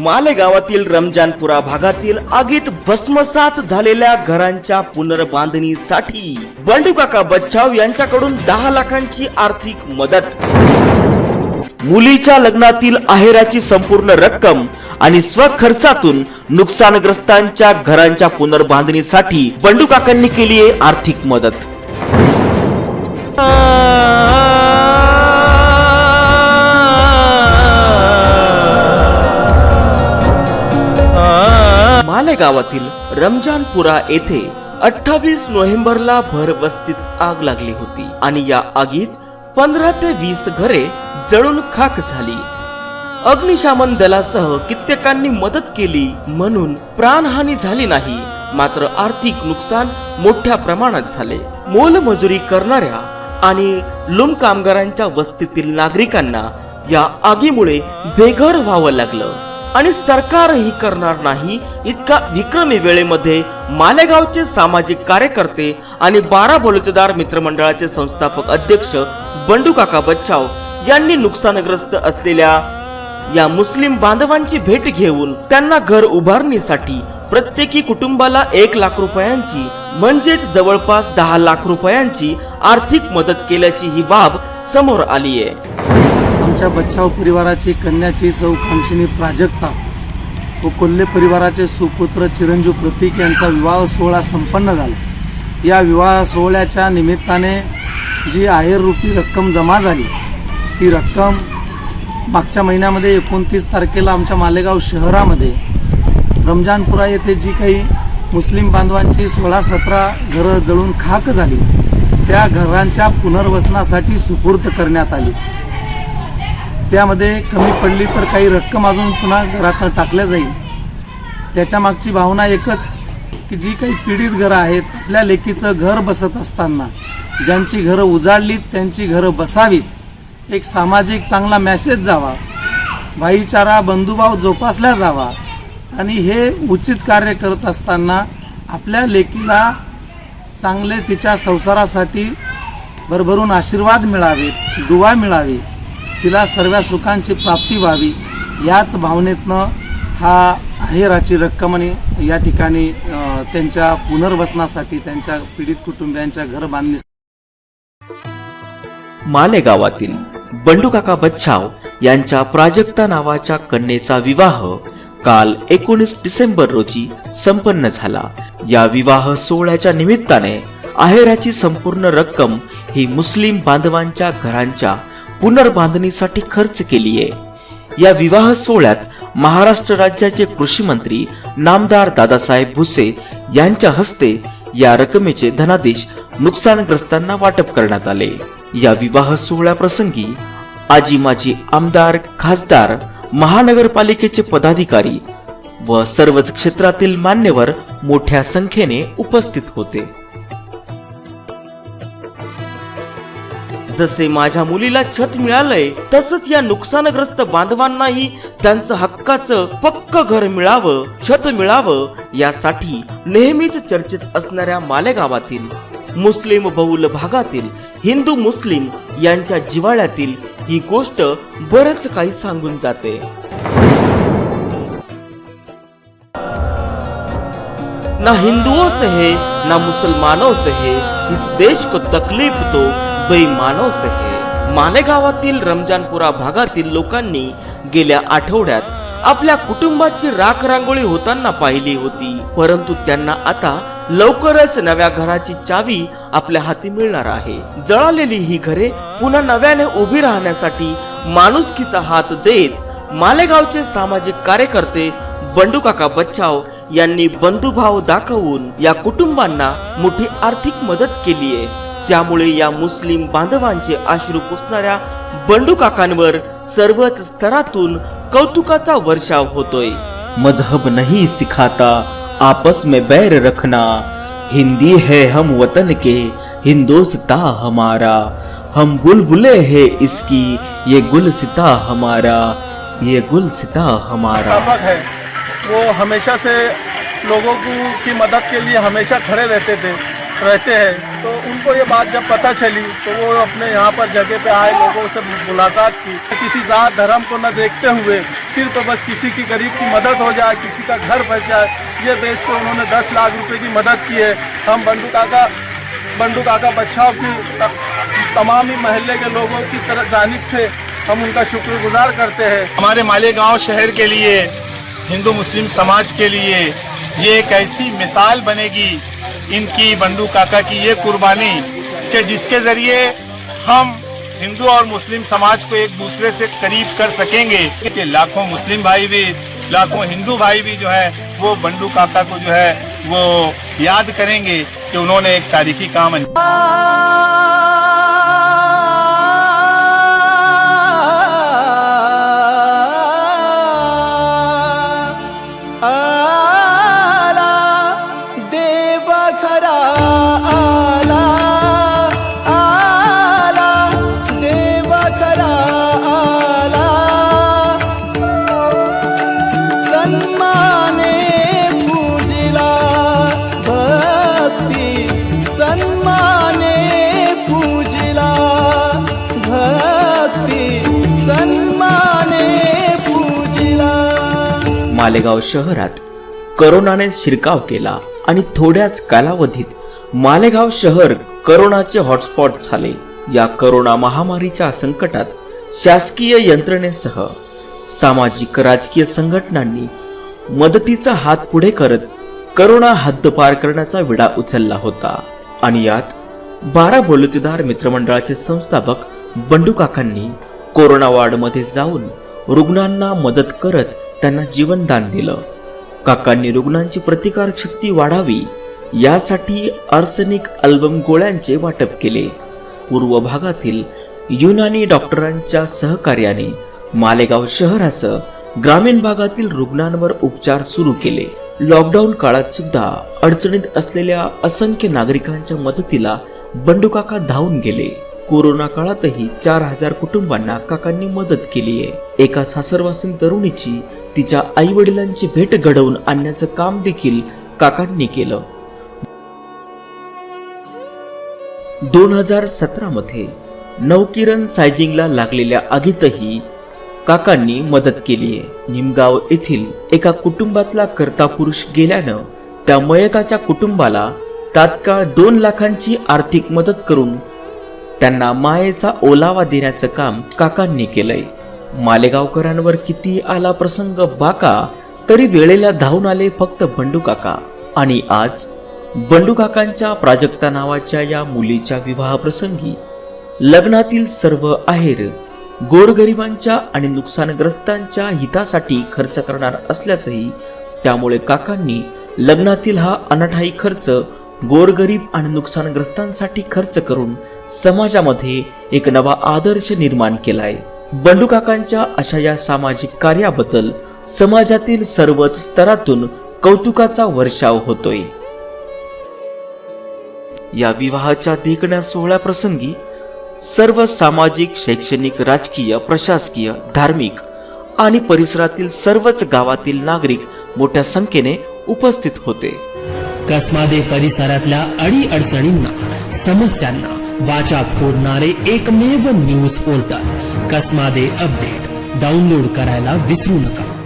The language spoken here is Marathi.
मालेगावातील रमजानपुरा भागातील आगीत भस्मसात झालेल्या घरांच्या पुनर्बांधणीसाठी बंडू काका बच्चाव यांच्याकडून दहा लाखांची आर्थिक मदत. मुलीच्या लग्नातील आहेराची संपूर्ण रक्कम आणि स्वखर्चातून नुकसानग्रस्तांच्या घरांच्या पुनर्बांधणीसाठी बंडू काकांनी केली आहे आर्थिक मदत. मालेगावातील रमजानपुरा येथे अठ्ठावीस नोव्हेंबरला भर वस्तीत आग लागली होती आणि या आगीत पंधरा ते वीस घरे जळून खाक झाली. अग्निशामन दलासह कित्येकांनी मदत केली म्हणून प्राणहानी झाली नाही मात्र आर्थिक नुकसान मोठ्या प्रमाणात झाले. मोलमजुरी करणाऱ्या आणि लुम कामगारांच्या वस्तीतील नागरिकांना या आगीमुळे बेघर व्हावं लागलं. आणि सरकारही करणार नाही. इतका विक्रमी वेळेमध्ये मालेगावचे सामाजिक कार्यकर्ते आणि बारा बलुतेदार मित्रमंडळाचे संस्थापक अध्यक्ष बंडू काका बच्चाव यांनी नुकसानग्रस्त असलेल्या या मुस्लिम बांधवांची भेट घेऊन त्यांना घर उभारणीसाठी प्रत्येकी कुटुंबाला एक लाख रुपयांची म्हणजेच जवळपास दहा लाख रुपयांची आर्थिक मदत केल्याची ही बाब समोर आली आहे आमच्या बच्चाव परिवाराची कन्याची सौकांक्षिणी प्राजक्ता व कोल्हे परिवाराचे सुपुत्र चिरंजीव प्रतीक यांचा विवाह सोहळा संपन्न झाला. या विवाह सोहळ्याच्या निमित्ताने जी आहेररूपी रक्कम जमा झाली ती रक्कम मागच्या महिन्यामध्ये एकोणतीस तारखेला आमच्या मालेगाव शहरामध्ये रमजानपुरा येथे जी काही मुस्लिम बांधवांची सोळा सतरा घरं जळून खाक झाली त्या घरांच्या पुनर्वसनासाठी सुपूर्द करण्यात आली. त्यामध्ये कमी पडली तर काही रक्कम अजून पुन्हा घरात टाकल्या जाईल. त्याच्या मागची भावना एकच की जी काही पीडित घरं आहेत आपल्या लेकीचं घर बसत असताना ज्यांची घरं उजाडलीत त्यांची घरं बसावीत एक सामाजिक चांगला मॅसेज जावा भाईचारा बंधुभाव जोपासला जावा आणि हे उचित कार्य करत असताना आपल्या लेकीला चांगले तिच्या संसारासाठी भरभरून आशीर्वाद मिळावेत दुवा मिळावी तिला सर्व सुखांची प्राप्ती व्हावी याच भावनेतनं हा आहेराची रक्कम आणि या ठिकाणी त्यांच्या पुनर्वसनासाठी त्यांच्या पीडित कुटुंबियांच्या घर बांधणी मालेगावातील बंडूकाका बच्छाव यांच्या प्राजक्ता नावाच्या कन्येचा विवाह काल एकोणीस डिसेंबर रोजी संपन्न झाला. या विवाह सोहळ्याच्या निमित्ताने आहेराची संपूर्ण रक्कम ही मुस्लिम बांधवांच्या घरांच्या पुनर्बांधणीसाठी खर्च केली आहे या विवाह सोहळ्यात महाराष्ट्र राज्याचे कृषी मंत्री नामदार दादासाहेब भुसे यांच्या हस्ते या रकमेचे धनादेश नुकसानग्रस्तांना वाटप करण्यात आले. या विवाह सोहळ्याप्रसंगी आजी माजी आमदार खासदार महानगरपालिकेचे पदाधिकारी व सर्वच क्षेत्रातील मान्यवर मोठ्या संख्येने उपस्थित होते. जसे माझ्या मुलीला छत मिळालंय तसंच या नुकसानग्रस्त बांधवांनाही त्यांचं हक्काचं पक्क घर मिळावं छत मिळावं यासाठी नेहमीच चर्चेत असणाऱ्या मालेगावातील मुस्लिम बहुल भागातील हिंदू मुस्लिम यांच्या जिव्हाळ्यातील ही गोष्ट बरंच काही सांगून जाते. ना हिंदुओं से है ना मुसलमानों से है इस देश को तकलीफ तो बेईमानों से मालेगावातील रमजानपुरा भागातील लोकांनी गेल्या आठवड्यात आपल्या कुटुंबाची राख रांगोळी होताना पाहिली होती. परंतु त्यांना आता लवकरच नव्या घराची चावी आपल्या हाती मिळणार आहे. जळालेली ही घरे पुन्हा नव्याने उभी राहण्यासाठी माणुसकीचा हात देत मालेगावचे सामाजिक कार्यकर्ते बंडूकाका बच्चाव यांनी बंधुभाव दाखवून या कुटुंबांना मोठी आर्थिक मदत केली आहे त्यामुळे या मुस्लिम बांधवांचे अश्रू पुसणाऱ्या बंडू काकांवर सर्वच स्तरातून कौतुकाचा वर्षाव होतोय. मजहब नहीं सिखाता आपस में बैर रखना. हिंदी है हम वतन के हिंदोस्ता हमारा. हम बुलबुले है इसकी ये गुलसिता हमारा. ये गुलसिता हमारा. है। वो हमेशा से लोगों को की मदद के लिए हमेशा खड़े रहते थे रहते हैं। तो उनको ये बात जब पता चली तो वो अपने यहाँ पर जगह पे आए, लोगों से मुलाकात की। किसी जात धर्म को न देखते हुए सिर्फ़ बस किसी की गरीब की मदद हो जाए, किसी का घर बच जाए, ये देश पे उन्होंने दस लाख रुपए की मदद की है। हम बंडू काका बंडू काका बच्चाओं की, तमाम ही महल्ले के लोगों की तरफ़ जानिब से हम उनका शुक्रगुजार करते हैं। हमारे मालेगांव शहर के लिए, हिंदू मुस्लिम समाज के लिए, ये एक ऐसी मिसाल बनेगी इनकी बंडू काका की ये कुर्बानी कि जिसके ज़रिए हम हिंदू और मुस्लिम समाज को एक दूसरे से करीब कर सकेंगे। कि लाखों मुस्लिम भाई भी, लाखों हिंदू भाई भी जो है, वो बंडू काका को जो है, वो याद करेंगे कि उन्होंने एक तारीखी काम मालेगाव शहरात करोनाने शिरकाव केला आणि थोड्याच कालावधीत मालेगाव शहर करोनाचे हॉटस्पॉट झाले. या करोना महामारीच्या संकटात शासकीय यंत्रणेसह सामाजिक राजकीय संघटनांनी मदतीचा हात पुढे करत करोना हद्दपार करण्याचा विडा उचलला होता. आणि यात बारा बोलतीदार मित्रमंडळाचे संस्थापक बंडू काकांनी कोरोना वॉर्डमध्ये जाऊन रुग्णांना मदत करत त्यांना जीवनदान दिलं. काकांनी रुग्णांची प्रतिकारक शक्ती वाढावी यासाठी आर्सेनिक अल्बम गोळ्यांचे वाटप केले. पूर्व भागातील युनानी डॉक्टरांच्या सहकार्याने मालेगाव शहरासह ग्रामीण भागातील रुग्णांवर उपचार सुरू केले. लॉकडाऊन काळात सुद्धा अडचणीत असलेल्या असंख्य नागरिकांच्या मदतीला बंडूकाका धावून गेले. कोरोना काळातही चार हजार कुटुंबांना काकांनी मदत केली आहे एका सासरवासीन तरुणीची तिच्या आई वडिलांची भेट घडवून आणण्याचं काम देखील काकांनी केलं. दोन हजार सतरा मध्ये नवकिरण सायजिंगला लागलेल्या आगीतही काकांनी मदत केली आहे. निमगाव येथील एका कुटुंबातला कर्ता पुरुष गेल्यानं त्या मयताच्या कुटुंबाला तात्काळ दोन लाखांची आर्थिक मदत करून त्यांना मायेचा ओलावा देण्याचं काम काकांनी केलंय. मालेगावकरांवर किती आला प्रसंग बाका तरी वेळेला धावून आले फक्त बंडू काका आणि आज बंडू काकांच्या प्राजक्ता नावाच्या या मुलीच्या विवाहप्रसंगी लग्नातील सर्व आहेर गोरगरिबांच्या आणि नुकसानग्रस्तांच्या हितासाठी खर्च करणार असल्याचंही त्यामुळे काकांनी लग्नातील हा अनाठाई खर्च गोरगरीब आणि नुकसानग्रस्तांसाठी खर्च करून समाजामध्ये एक नवा आदर्श निर्माण केलाय. बंडू काकांच्या अशा या सामाजिक कार्याबद्दल समाजातील सर्वच स्तरातून कौतुकाचा वर्षाव होतोय. या विवाहाच्या देखण्या सोहळ्याप्रसंगी सर्व सामाजिक शैक्षणिक राजकीय प्रशासकीय धार्मिक आणि परिसरातील सर्वच गावातील नागरिक मोठ्या संख्येने उपस्थित होते. कसमादे परिसरातल्या अडी अडचणींना समस्यांना वाचा फोडणारे एकमेव news portal. Kasmade update. Download करायला विसरू नका.